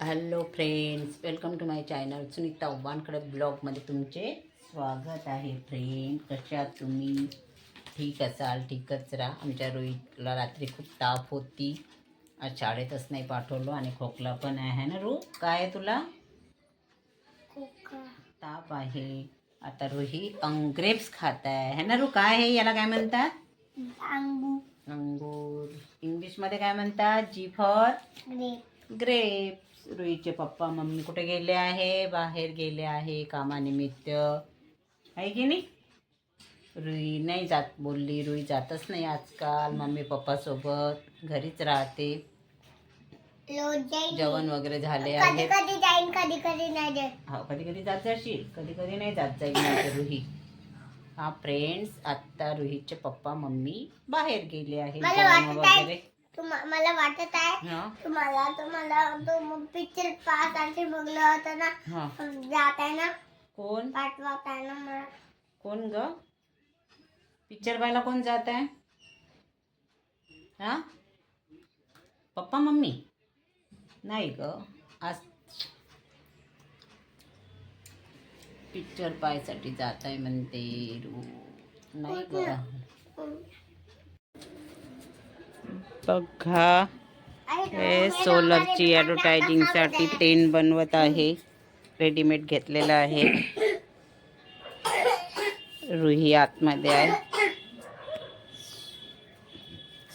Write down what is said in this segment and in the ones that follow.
Hello friends welcome to my channel Sunita उबानकडे ब्लॉगमध्ये तुमचे स्वागत आहे फ्रेंड कशा तुम्ही? ठीक असाल ठीकच राहा. आमच्या रोहितला रात्री खूप ताप होती. आज शाळेतच नाही पाठवलो आणि खोकला पण आहे ना रू? काय आहे तुला? ताप आहे. आता रोही अंग्रेप्स खात आहे है ना रू? काय आहे? याला काय म्हणतात? अंगूर. इंग्लिशमध्ये काय म्हणतात? जी फॉर ग्रेप्स रुईचे पप्पा मम्मी कुठे गेले आहे? बाहेर गेले आहे कामानिमित्त. आहे की नाही? रुई नाही जात बोलली. रुई जातच नाही आजकाल मम्मी पप्पा सोबत. घरीच राहते. जेवण वगैरे झाले आहे कधी जाईन कधी कधी नाही जाईन हा कधी कधी जात जाशील. कधी कधी नाही जात जाईल रुही हा फ्रेंड्स आत्ता रुहीचे पप्पा मम्मी बाहेर गेले आहे. वगैरे. मला वाटत आहे तुम्हाला तुम्हाला तो पिक्चर पाच तारखे बघलं होतं ना. जात आहे ना. कोण? पाठवत आहे ना मला. कोण ग? पिक्चर पाहायला कोण जात आहे? हा? Papa mummy? नाही ग. आज पिक्चर पाहायसाठी जात आहे म्हणते. रू नाही ग. बघा. हे सोलरची ॲडव्हर्टायझिंगसाठी टेन बनवत आहे. रेडीमेड घेतलेलं आहे. रुही आतमध्ये आहे.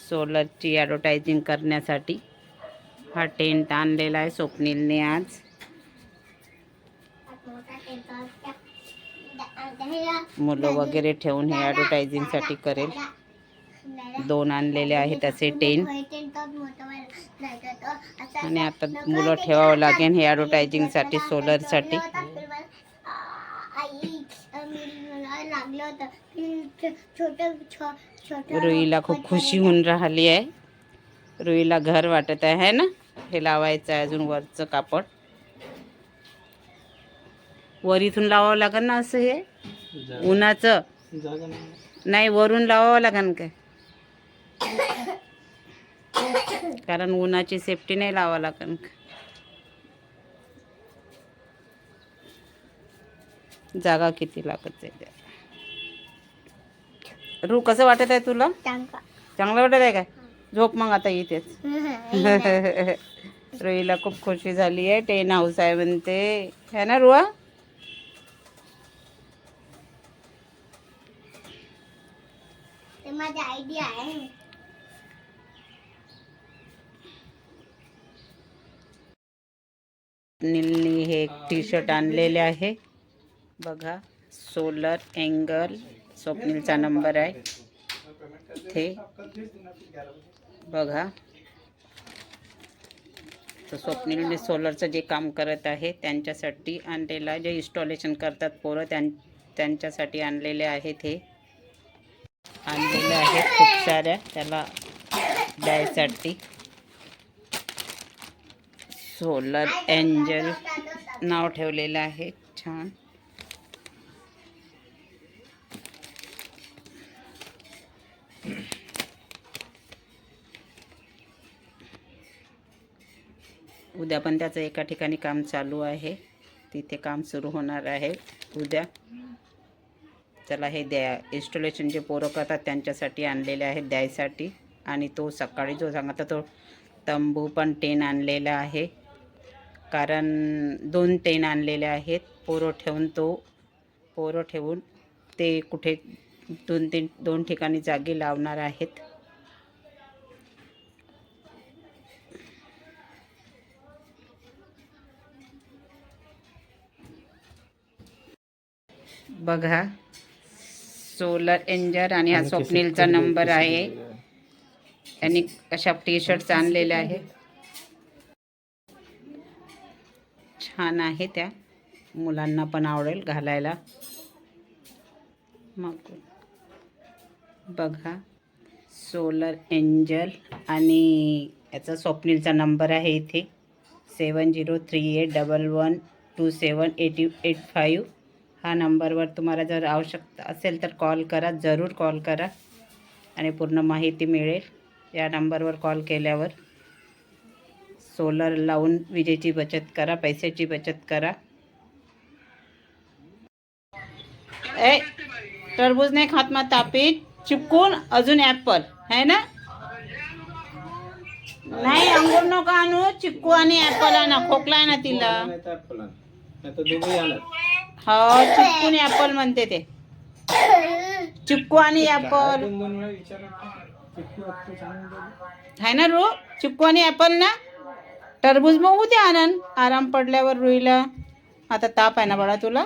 सोलरची ॲडव्हर्टायझिंग करण्यासाठी हा टेंट आणलेला आहे स्वप्नीलने आज. मुलं वगैरे ठेवून हे ॲडव्हर्टायझिंगसाठी करेल. दोन आणलेले आहेत असे टेंट आणि आता मुलं ठेवावं लागेल हे ॲडव्हर्टायझिंगसाठी सोलरसाठी रुईला खूप खुशी होऊन राहिली आहे. रुईला घर वाटत आहे है ना? हे लावायचं आहे अजून वरचं कापड. वर इथून लावावं लागेल ना असं हे? उन्हाचं? नाही वरून लावावं लागेल काय? कारण उन्हाची सेफ्टी नाही लावावं लागेल जागा किती लागत रू कसं वाटत आहे तुला? चांगलं. वाटत आहे काय? झोप मग आता इथेच. रुईला खूप खुशी झाली आहे. टेन हाऊस आहे म्हणते. है ना रुआ? माझी आयडिया आहे. नीलनी हे एक टी शर्ट आणलेले आहे. बघा सोलर अँगल स्वप्नीलचा नंबर आहे. इथे. बघा. तर स्वप्नीलने सोलरचं जे काम करत आहे त्यांच्यासाठी आणलेला जे इन्स्टॉलेशन करतात पोरं त्यां त्यांच्यासाठी आणलेले आहेत हे. आणलेले आहेत खूप साऱ्या. त्याला द्यायसाठी. सोलर एंजल नाव ठेवलेलं आहे. छान. उद्या पण त्याचं एका ठिकाणी काम चालू आहे. तिथे काम सुरू होणार आहे उद्या. चला हे द्या इन्स्टॉलेशन जे पोरं करतात त्यांच्यासाठी आणलेले आहेत द्यायसाठी. आणि तो सकाळी जो सांगता तो तंबू पण टेन आणलेला आहे. कारण दोन टेन आणलेले आहेत. पोरं ठेवून तो पोरं ठेवून ते कुठे दोन तीन दोन ठिकाणी जागी लावणार आहेत. बघा सोलर एंजर आणि हा स्वप्नीलचा नंबर आहे. त्यांनी अशा टी शर्ट्स आणलेल्या आहे छान आहे त्या. मुलांना पण आवडेल घालायला. मग बघा. सोलर एंजल आणि याचा स्वप्नीलचा नंबर आहे इथे. Seven zero three eight double one two seven eighty eight five हा नंबरवर तुम्हाला जर आवश्यकता असेल तर कॉल करा. जरूर कॉल करा. आणि पूर्ण माहिती मिळेल. या नंबरवर कॉल केल्यावर. सोलर लावून विजेची बचत करा पैशाची बचत करा. ए टरबूज नाही खात मग तापीत चिपकून अजून ॲपल है ना? नाही अंगूर नको आणू चिक्कू आणि ॲपल आणा खोकला आहे ना तिला. ऍपल हो चिक्कू ॲपल म्हणते ते. चिपकू आणि ॲपल. दोन ऍपल ना रू? चिपकू आणि ॲपल ना? टरबूज मग उद्या आनंद. आराम पडल्यावर रुईला. आता ताप आहे ना बाळा तुला?